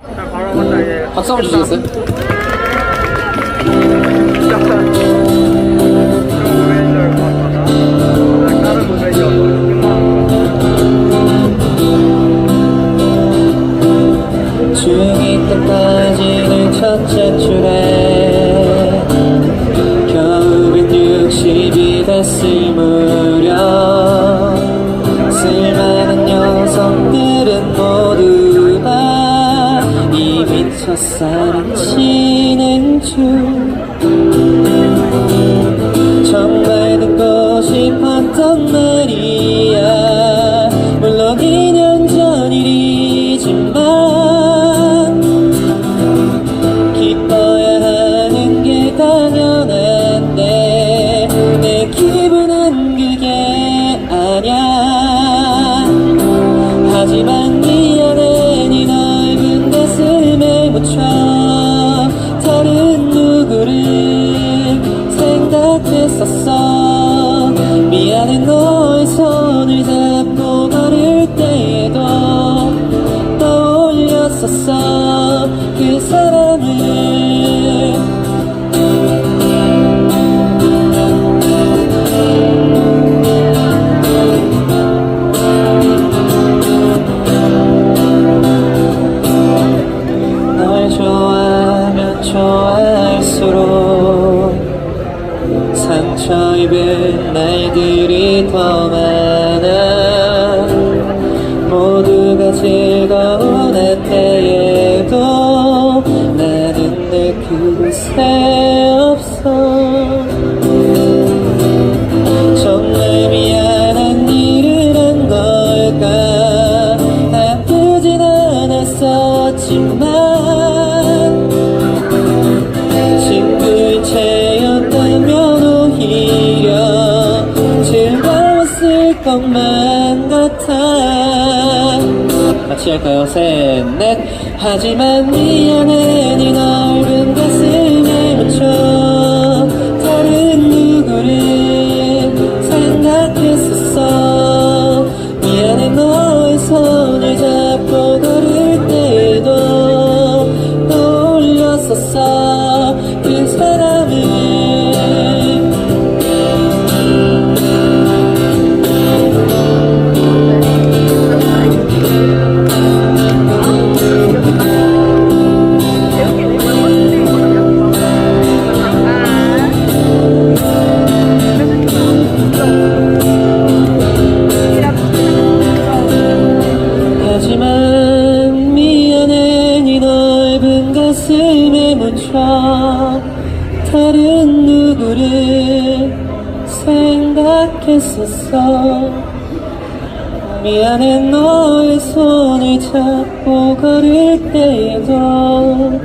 박수 한번 주시겠어요? 중2 때까지는 첫째 줄에 겨울은 60이 됐을 첫살을 치는 중. 정말 듣고 좋아할수록 상처 입은 날들이 더 많아. 모두가 즐거운 늘 그곳에 없어. 정말 미안한 일을 한 걸까? 아프진 않았었지만 친구인 채였다면 오히려 즐거웠을 것만 같아. 같이 할까요? 셋, 넷. 하지만 미안해 네 넓은 떠 다른 누구를 생각했었어. 미안해 너의 손을 잡고 걸을 때에도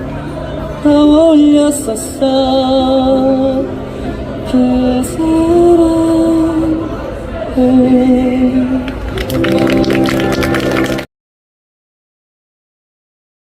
떠올렸었어. 그 사람을